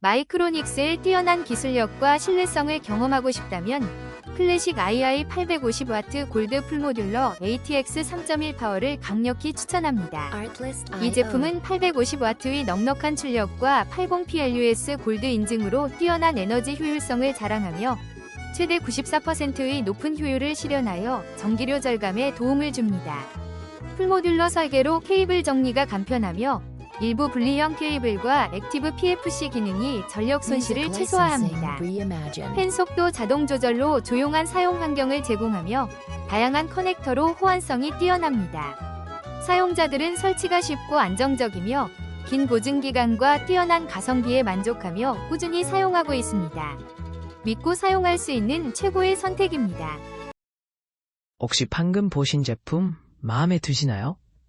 마이크로닉스의 뛰어난 기술력과 신뢰성을 경험하고 싶다면 클래식 II 850W 골드 풀모듈러 ATX 3.1 파워를 강력히 추천합니다. 이 제품은 850W의 넉넉한 출력과 80PLUS 골드 인증으로 뛰어난 에너지 효율성을 자랑하며 최대 94%의 높은 효율을 실현하여 전기료 절감에 도움을 줍니다. 풀모듈러 설계로 케이블 정리가 간편하며 일부 분리형 케이블과 액티브 PFC 기능이 전력 손실을 최소화합니다. 펜 속도 자동 조절로 조용한 사용 환경을 제공하며 다양한 커넥터로 호환성이 뛰어납니다. 사용자들은 설치가 쉽고 안정적이며 긴 보증 기간과 뛰어난 가성비에 만족하며 꾸준히 사용하고 있습니다. 믿고 사용할 수 있는 최고의 선택입니다. 혹시 방금 보신 제품 마음에 드시나요?